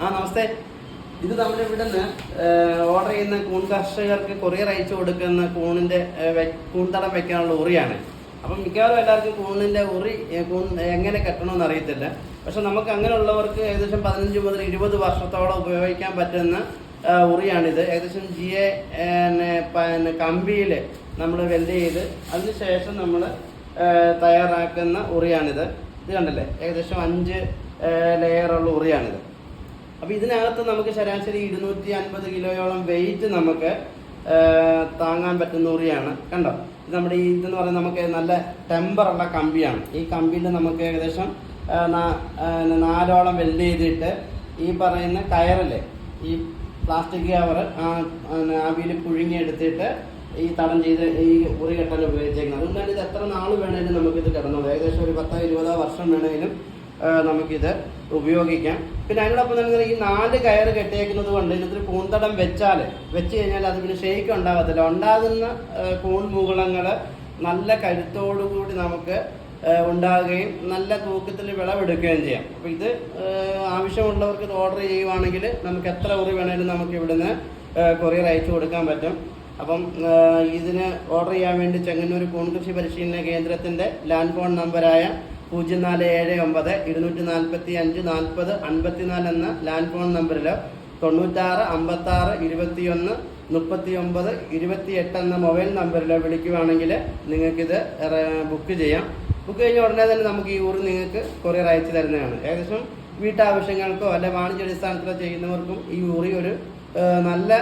ആ നമസ്തേ. ഇത് നമ്മൾ ഇവിടെ നിന്ന് ഓർഡർ ചെയ്യുന്ന കൂൺ കർഷകർക്ക് കൊറിയർ അയച്ചു കൊടുക്കുന്ന വെ- കൂൺതടം വെക്കാനുള്ള ഉറിയാണ് അപ്പം മിക്കവാറും എല്ലാവർക്കും കൂണിന്റെ ഉറി കൂൺ എങ്ങനെ കെട്ടണമെന്ന് അറിയത്തില്ല. പക്ഷെ നമുക്ക് അങ്ങനെയുള്ളവർക്ക് ഏകദേശം പതിനഞ്ച് മുതൽ ഇരുപത് വർഷത്തോളം ഉപയോഗിക്കാൻ പറ്റുന്ന ഉറിയാണിത്. ഏകദേശം ജി എ കമ്പിയിൽ നമ്മൾ വെൽഡ് ചെയ്ത് അതിനുശേഷം നമ്മൾ തയ്യാറാക്കുന്ന ഉറിയാണിത്. ഇത് കണ്ടല്ലേ? ഏകദേശം അഞ്ച് ലെയറുള്ള ഉറിയാണിത്. അപ്പൊ ഇതിനകത്ത് നമുക്ക് ശരാശരി ഇരുന്നൂറ്റി അൻപത് കിലോയോളം വെയിറ്റ് നമുക്ക് താങ്ങാൻ പറ്റുന്ന ഉറിയാണ്. കണ്ടോ? ഇത് നമ്മുടെ ഈ ഇതെന്ന് പറയുന്നത് നമുക്ക് നല്ല ടെമ്പറുള്ള കമ്പിയാണ്. ഈ കമ്പിയിൽ നമുക്ക് ഏകദേശം നാലോളം വെൽഡ് ചെയ്തിട്ട് ഈ പറയുന്ന കയറല്ലേ ഈ പ്ലാസ്റ്റിക് കവർ ആവിയിൽ പുഴുങ്ങിയെടുത്തിട്ട് ഈ തടം ചെയ്ത് ഈ ഉറി കെട്ടാൻ ഉപയോഗിച്ചേക്കുന്നത്. അതുകൊണ്ടാണ് ഇത് എത്ര നാൾ വേണേലും നമുക്കിത് കിടന്നുള്ളൂ ഏകദേശം ഒരു പത്തോ ഇരുപതോ വർഷം വേണമെങ്കിലും നമുക്കിത് ഉപയോഗിക്കാം. പിന്നെ അതിനോടൊപ്പം തന്നെ ഈ നാല് കയർ കെട്ടിയേക്കുന്നത് കൊണ്ട് ഇതിനൊരു പൂന്തടം വെച്ചാൽ വെച്ച് കഴിഞ്ഞാൽ അത് പിന്നെ ഷെയ്ക്ക് ഉണ്ടാകത്തില്ല ഉണ്ടാകുന്ന ആ, കൂൺ മുകുളങ്ങൾ നല്ല കരുത്തോടുകൂടി നമുക്ക് ഉണ്ടാകുകയും നല്ല തൂക്കത്തിൽ വിളവെടുക്കുകയും ചെയ്യാം. അപ്പോൾ ഇത് ആവശ്യമുള്ളവർക്ക് ഇത് ഓർഡർ ചെയ്യുവാണെങ്കിൽ നമുക്ക് എത്ര ഉറി വേണേലും നമുക്ക് ഇവിടുന്ന് കൊറിയർ അയച്ചു കൊടുക്കാൻ പറ്റും. അപ്പം ഇതിന് ഓർഡർ ചെയ്യാൻ വേണ്ടി ചെങ്ങന്നൂർ കൂൺകൃഷി പരിശീലന കേന്ദ്രത്തിന്റെ ലാൻഡ് ഫോൺ നമ്പറായ പൂജ്യം നാല് ഏഴ് ഒമ്പത് ഇരുന്നൂറ്റി നാൽപ്പത്തി അഞ്ച് നാൽപ്പത് അൻപത്തിനാല് എന്ന ലാൻഡ് ഫോൺ നമ്പറിലോ തൊണ്ണൂറ്റാറ് അമ്പത്താറ് ഇരുപത്തിയൊന്ന് മുപ്പത്തി ഒമ്പത് ഇരുപത്തി എട്ട് എന്ന മൊബൈൽ നമ്പറിലോ വിളിക്കുവാണെങ്കിൽ നിങ്ങൾക്കിത് ബുക്ക് ചെയ്യാം. ബുക്ക് കഴിഞ്ഞ ഉടനെ തന്നെ നമുക്ക് ഈ ഊര് നിങ്ങൾക്ക് കൊറിയർ അയച്ചു തരുന്നതാണ്. ഏകദേശം വീട്ടാവശ്യങ്ങൾക്കോ അല്ലെ വാണിജ്യാടിസ്ഥാനത്തിലോ ചെയ്യുന്നവർക്കും ഈ ഊറി ഒരു നല്ല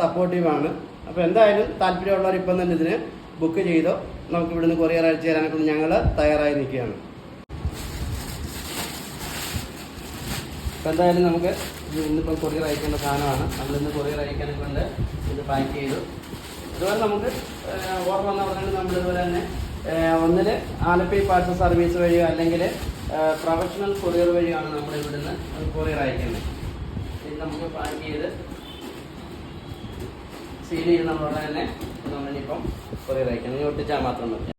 സപ്പോർട്ടീവാണ് അപ്പോൾ എന്തായാലും താല്പര്യമുള്ളവർ ഇപ്പം തന്നെ ഇതിന് ബുക്ക് ചെയ്തോ. നമുക്ക് ഇവിടുന്ന് കൊറിയർ അയച്ചു തരാനൊക്കെ ഞങ്ങൾ തയ്യാറായി നിൽക്കുകയാണ്. അപ്പോൾ എന്തായാലും നമുക്ക് ഇന്നിപ്പം കൊറിയർ അയക്കേണ്ട സാധനമാണ്. നമ്മളിന്ന് കൊറിയർ അയക്കാനെ കൊണ്ട് ഇത് പാക്ക് ചെയ്തു. അതുപോലെ നമുക്ക് ഓർഡർ വന്ന പറഞ്ഞാൽ നമ്മൾ ഇതുപോലെ തന്നെ ഒന്നിൽ ആലപ്പി പാർസൽ സർവീസ് വഴിയോ അല്ലെങ്കിൽ പ്രൊഫഷണൽ കൊറിയർ വഴിയാണ് നമ്മൾ ഇവിടുന്ന് കൊറിയർ അയക്കുന്നത്. ഇത് നമുക്ക് പാക്ക് ചെയ്ത് സീൽ ചെയ്ത് നമ്മളുടെ തന്നെ നമ്മളിപ്പം കൊറിയർ അയക്കണം. ഒട്ടിച്ചാൽ മാത്രം മതി.